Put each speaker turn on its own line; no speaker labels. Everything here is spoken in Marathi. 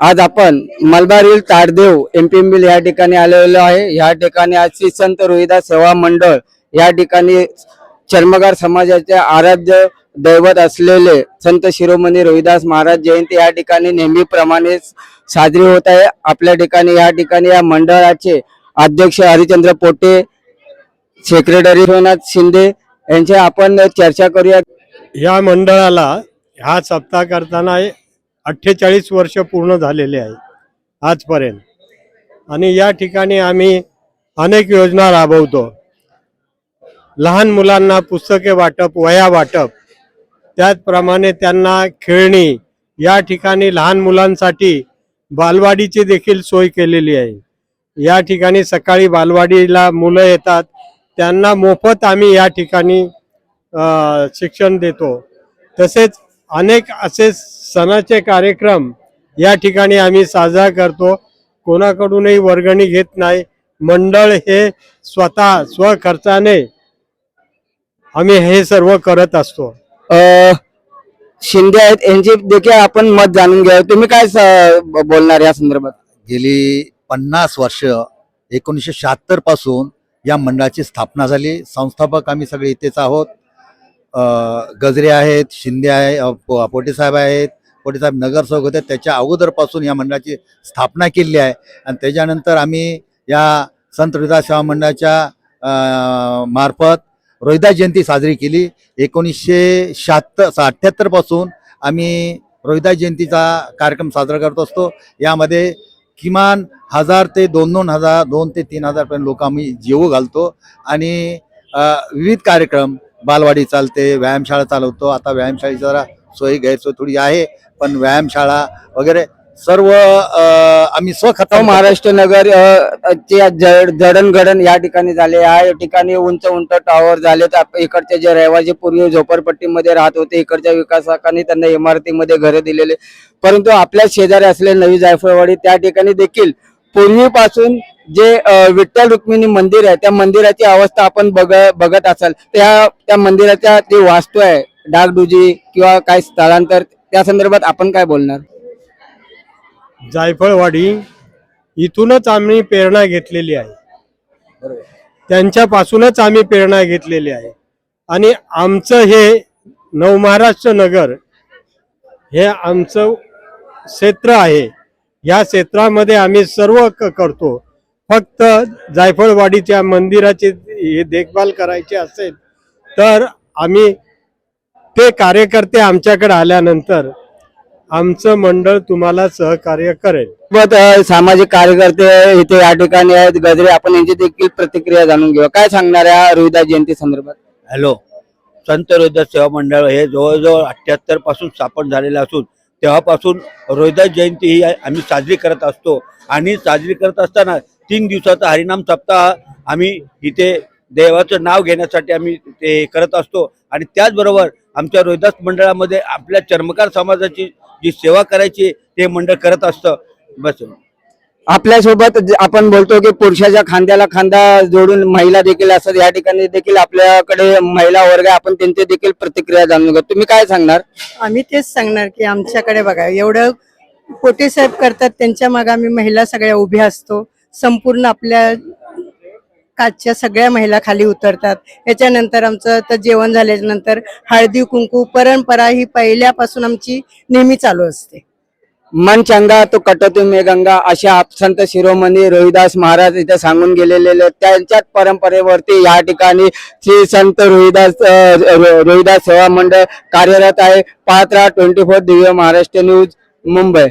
आज आपण मलबारील ताडदेव एमपीएमबील या ठिकाणी आलेलो आहे. या ठिकाणी आज श्री संत रोहिदास सेवा मंडळ या ठिकाणी चर्मगार समाजाचे आराध्य दैवत असलेले संत शिरोमणी रोहिदास महाराज जयंती या ठिकाणी नेहमीप्रमाणे साजरी होत आहे. आपल्या ठिकाणी या ठिकाणी या मंडळाचे अध्यक्ष हरिचंद्र पोटे सेक्रेटरी रोनाथ शिंदे यांचे आपण चर्चा करूया.
या मंडळाला हा सप्ताह करताना अठ्ठेचाळीस वर्ष पूर्ण झालेले आहे आजपर्यंत. आणि या ठिकाणी आम्ही अनेक योजना राबवतो. लहान मुलांना पुस्तके वाटप वया वाटप त्याचप्रमाणे त्यांना खेळणी या ठिकाणी लहान मुलांसाठी बालवाडीची देखील सोय केलेली आहे. या ठिकाणी सकाळी बालवाडीला मुलं येतात त्यांना मोफत आम्ही या ठिकाणी शिक्षण देतो. तसेच अनेक असे सणाचे कार्यक्रम या ठिकाणी आम्ही साजरा करतो. कोणाकडूनही वर्गणी घेत नाही. मंडळ हे स्वतः स्वखर्चाने आम्ही हे सर्व करत असतो.
अ, शिंदे आहेत यांची देखील आपण मत जाणून घ्या तुम्ही काय स- बोलणार या संदर्भात?
गेली पन्नास वर्ष एकोणीसशे शहात्तरपासून या मंडळाची स्थापना झाली. संस्थापक आम्ही सगळे इथेच आहोत. गजरे आहेत शिंदे आहे पोटेसाहेब पोटे साहेब आहेत पोटे साहेब नगरसेवक होते. त्याच्या अगोदरपासून या मंडळाची स्थापना केली आहे. आणि त्याच्यानंतर आम्ही या संत रोहिदास सेवा मंडळाच्या मार्फत रोहिदास जयंती साजरी केली. एकोणीसशे शहात्तर अठ्ठ्याहत्तरपासून आम्ही रोहिदास जयंतीचा कार्यक्रम साजरा करत असतो. यामध्ये किमान हजार ते दोन दोन हजार दोन ते तीन हजारपर्यंत लोक आम्ही जेवू घालतो. आणि विविध कार्यक्रम बालवाडी चालते व्यायामशाळा चालवतो. आता व्यायामशाळेची जरा सोय गैरसोय थोडी आहे पण व्यायामशाळा वगैरे सर्व आम्ही स्वखता
महाराष्ट्र नगर चे जड- जडणघडण या ठिकाणी झाले. या ठिकाणी उंच उंच टॉवर झाले. तर इकडचे जे रहिवासी पूर्वी झोपडपट्टीमध्ये राहत होते इकडच्या विकासकांनी त्यांना इमारतीमध्ये घरे दिलेले. परंतु आपल्या शेजारी असलेले नवी जायफळवाडी त्या ठिकाणी देखील पूर्वीपासून जे विठ्ठल रुक्मिणी मंदिर आहे त्या मंदिराची अवस्था आपण बघ बघत असाल त्या त्या मंदिराच्या जे वास्तू आहे डागडुजी किंवा काय स्थळांतर त्या संदर्भात आपण काय बोलणार?
जायफळवाडी इथूनच आम्ही प्रेरणा घेतलेली आहे. त्यांच्यापासूनच आम्ही प्रेरणा घेतलेली आहे. आणि आमचं हे नवमहाराष्ट्र नगर हे आमचं क्षेत्र आहे. या क्षेत्रामध्ये आम्ही सर्व करतो. फक्त जायफळवाडीच्या मंदिराची हे देखभाल करायची असेल तर आम्ही ते कार्यकर्ते आमच्याकडे आल्यानंतर आमचं मंडळ तुम्हाला सहकार्य करेल.
अ, सामाजिक कार्यकर्ते इथे या ठिकाणी आहेत. गजरे आपण यांची देखील प्रतिक्रिया जाणून घेऊ काय सांगणार या रोहिदास जयंती संदर्भात?
हॅलो. संत रोहिदास सेवा मंडळ हे जवळजवळ अठ्ठ्याहत्तरपासून स्थापन झालेलं असून तेव्हापासून रोहिदास जयंती ही आम्ही साजरी करत असतो. आणि साजरी करत असताना तीन दिवसाचा हरिनाम सप्ताह आम्ही इथे देवाचं नाव घेण्यासाठी आम्ही ते करत असतो. आणि त्याचबरोबर आमच्या रोहिदास मंडळामध्ये आपल्या चर्मकार समाजाची जी सेवा करायची ते मंडळ करत असतं. बस.
आपल्यासोबत आपण बोलतो की पुरुषाच्या खांद्याला खांदा जोडून महिला देखील असतात. या ठिकाणी देखील आपल्याकडे महिला वर्ग आहे. आपण त्यांची देखील प्रतिक्रिया जाणून घेऊ. तुम्ही काय सांगणार?
आम्ही तेच सांगणार की आमच्याकडे बघा एवढं पोटे साहेब करतात त्यांच्या मागे आम्ही महिला सगळ्या उभ्या असतो. संपूर्ण आपल्या काचच्या सगळ्या महिला खाली उतरतात. याच्यानंतर आमचं तर जेवण झाल्याच्यानंतर हळदी कुंकू परंपरा ही पहिल्यापासून आमची नेहमी चालू असते.
मन चंगा तो कटतो मे गंगा अशा आप- संत शिरोमणी रोहिदास महाराज इथे सांगून गेलेले त्यांच्याच परंपरेवरती या ठिकाणी श्री संत रोहिदास रोहिदास सेवा मंडळ कार्यरत आहे. Patra twenty four Divya Maharashtra news Mumbai.